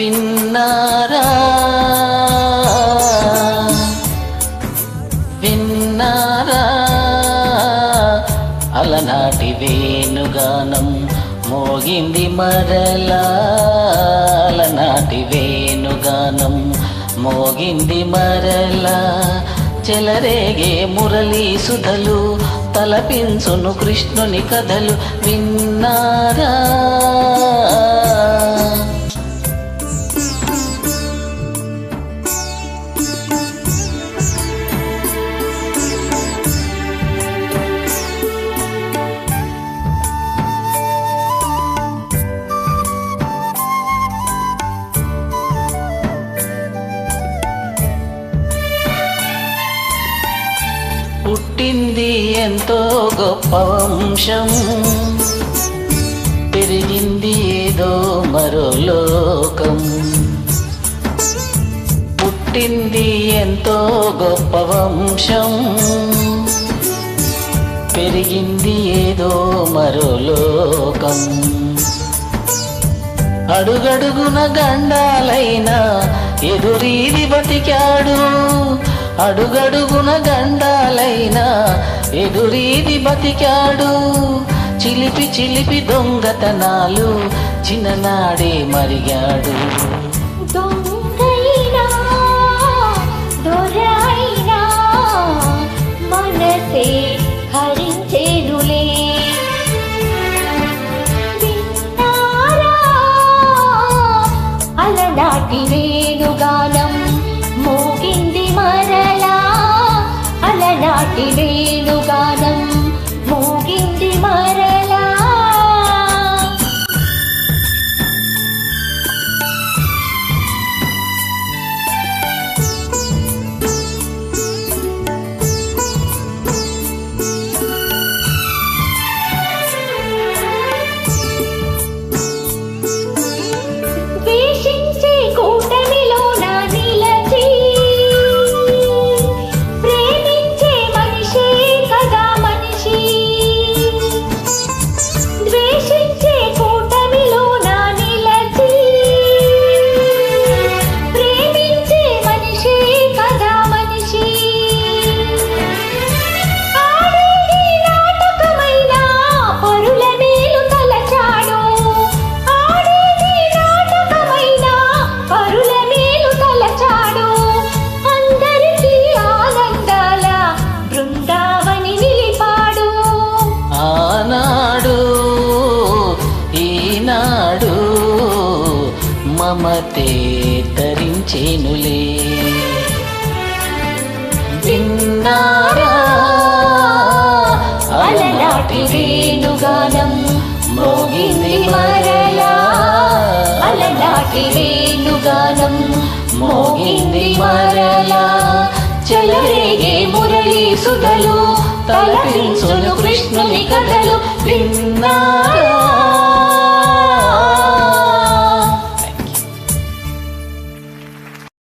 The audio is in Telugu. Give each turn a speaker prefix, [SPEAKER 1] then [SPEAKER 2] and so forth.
[SPEAKER 1] విన్నారా? విన్నారా? అలనాటి వేణుగానం మోగింది మరలా. అలనాటి వేణుగానం మోగింది మరలా. చెలరేగే మురళీ సుధలు తలపించును కృష్ణుని కథలు విన్నారా? పుట్టింది ఎంతో గొప్ప వంశం. పెరిగింది ఏదో మరో లోకం. పుట్టింది ఎంతో గొప్ప వంశం. పెరిగింది ఏదో మరో లోకం. అడుగడుగున గండాలైనా ఎదురీది బతికాడు. అడుగడుగున గండాలైనా ఎదురీది బతికాడు. చిలిపి చిలిపి దొంగతనాలు చిన్ననాడే మరిగాడు.
[SPEAKER 2] దొంగైనా అలనాటి వేణుగానం మోగింది మరలా
[SPEAKER 1] మమతే తరించేనులే విన్నారా?
[SPEAKER 2] అలలాటి వేణుగానం మోగింది మరలా. అలలాటి వేణుగానం మోగింది మరలా. చెలరేగే మురళీ సుధలు తలపించును కృష్ణుని కథలు విన్నారా?